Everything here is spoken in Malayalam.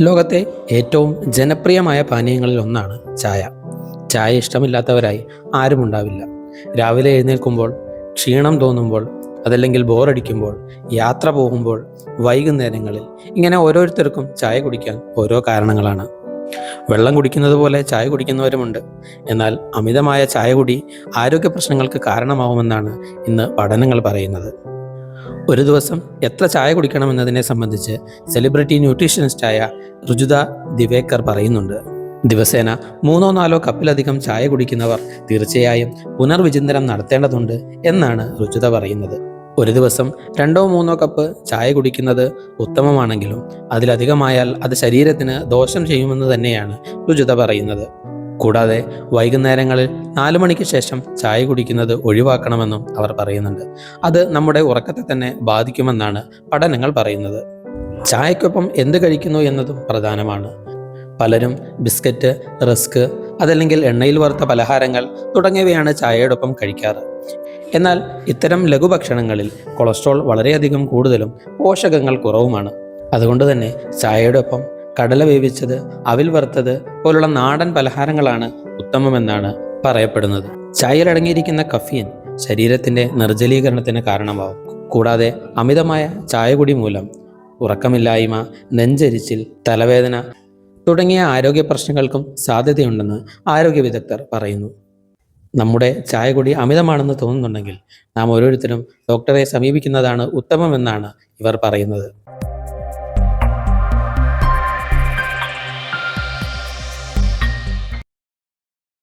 ലോകത്തെ ഏറ്റവും ജനപ്രിയമായ പാനീയങ്ങളിൽ ഒന്നാണ് ചായ. ചായ ഇഷ്ടമില്ലാത്തവരായി ആരും ഉണ്ടാവില്ല. രാവിലെ എഴുന്നേൽക്കുമ്പോൾ ക്ഷീണം തോന്നുമ്പോൾ അതല്ലെങ്കിൽ ബോറടിക്കുമ്പോൾ യാത്ര പോകുമ്പോൾ വൈകുന്നേരങ്ങളിൽ ഇങ്ങനെ ഓരോരുത്തർക്കും ചായ കുടിക്കാൻ ഓരോ കാരണങ്ങളാണ്. വെള്ളം കുടിക്കുന്നത് പോലെ ചായ കുടിക്കുന്നവരുമുണ്ട്. എന്നാൽ അമിതമായ ചായ കുടി ആരോഗ്യ പ്രശ്നങ്ങൾക്ക് കാരണമാവുമെന്നാണ് ഇന്ന് പഠനങ്ങൾ പറയുന്നത്. ഒരു ദിവസം എത്ര ചായ കുടിക്കണമെന്നതിനെ സംബന്ധിച്ച് സെലിബ്രിറ്റി ന്യൂട്രീഷനിസ്റ്റായ രുജുത ദിവേക്കർ പറയുന്നുണ്ട് ദിവസേന മൂന്നോ നാലോ കപ്പിലധികം ചായ കുടിക്കുന്നവർ തീർച്ചയായും പുനർവിചിന്തനം നടത്തേണ്ടതുണ്ട് എന്നാണ് രുചിത പറയുന്നത്. ഒരു ദിവസം രണ്ടോ മൂന്നോ കപ്പ് ചായ കുടിക്കുന്നത് ഉത്തമമാണെങ്കിലും അതിലധികമായാൽ അത് ശരീരത്തിന് ദോഷം ചെയ്യുമെന്ന് തന്നെയാണ് രുചിത പറയുന്നത്. കൂടാതെ വൈകുന്നേരങ്ങളിൽ നാലു മണിക്ക് ശേഷം ചായ കുടിക്കുന്നത് ഒഴിവാക്കണമെന്നും അവർ പറയുന്നുണ്ട്. അത് നമ്മുടെ ഉറക്കത്തെ തന്നെ ബാധിക്കുമെന്നാണ് പഠനങ്ങൾ പറയുന്നത്. ചായക്കൊപ്പം എന്ത് കഴിക്കുന്നു എന്നതും പ്രധാനമാണ്. പലരും ബിസ്ക്കറ്റ് റസ്ക് അതല്ലെങ്കിൽ എണ്ണയിൽ വറുത്ത പലഹാരങ്ങൾ തുടങ്ങിയവയാണ് ചായയോടൊപ്പം കഴിക്കാറ്. എന്നാൽ ഇത്തരം ലഘുഭക്ഷണങ്ങളിൽ കൊളസ്ട്രോൾ വളരെയധികം കൂടുതലും പോഷകങ്ങൾ കുറവുമാണ്. അതുകൊണ്ട് തന്നെ ചായയോടൊപ്പം കടല വേവിച്ചത് അവിൽ വറുത്തത് പോലുള്ള നാടൻ പലഹാരങ്ങളാണ് ഉത്തമമെന്നാണ് പറയപ്പെടുന്നത്. ചായയിൽ അടങ്ങിയിരിക്കുന്ന കഫീൻ ശരീരത്തിന്റെ നിർജലീകരണത്തിന് കാരണമാവും. കൂടാതെ അമിതമായ ചായ കുടി മൂലം ഉറക്കമില്ലായ്മ നെഞ്ചരിച്ചിൽ തലവേദന തുടങ്ങിയ ആരോഗ്യ പ്രശ്നങ്ങൾക്കും സാധ്യതയുണ്ടെന്ന് ആരോഗ്യ വിദഗ്ധർ പറയുന്നു. നമ്മുടെ ചായ കുടി അമിതമാണെന്ന് തോന്നുന്നുണ്ടെങ്കിൽ നാം ഓരോരുത്തരും ഡോക്ടറെ സമീപിക്കുന്നതാണ് ഉത്തമമെന്നാണ് ഇവർ പറയുന്നത്.